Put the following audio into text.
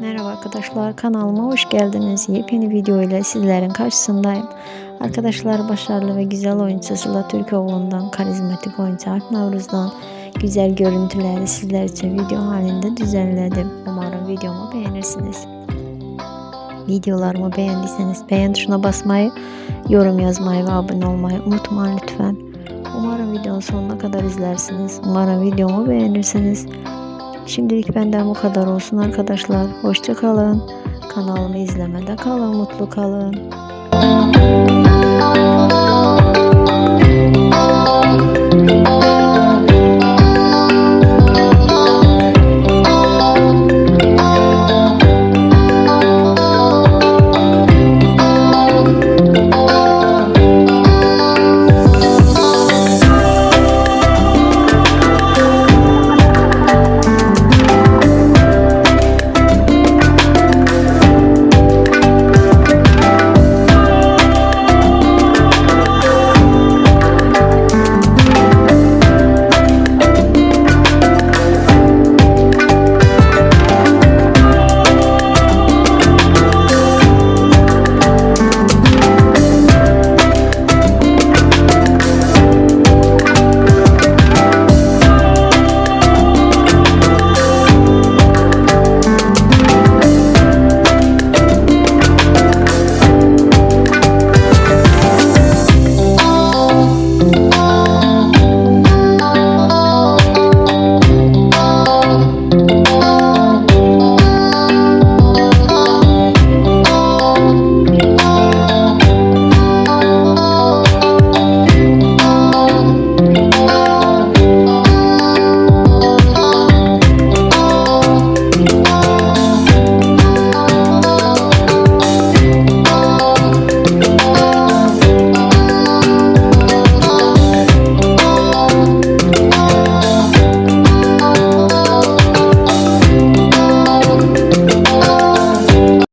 Merhaba arkadaşlar kanalıma hoş geldiniz. Yepyeni video ile sizlerin karşısındayım. Arkadaşlar başarılı ve güzel oyuncu Sıla Türkoğlu'ndan, karizmatik oyuncu Alp Navruz'dan güzel görüntüleri sizler için video halinde düzenledim. Umarım videomu beğenirsiniz. Videolarımı beğendiyseniz beğen tuşuna basmayı, yorum yazmayı ve abone olmayı unutmayın lütfen. Umarım videonun sonuna kadar izlersiniz. Umarım videomu beğenirsiniz. Şimdilik benden bu kadar olsun arkadaşlar. Hoşça kalın. Kanalımı izlemede kalın, mutlu kalın.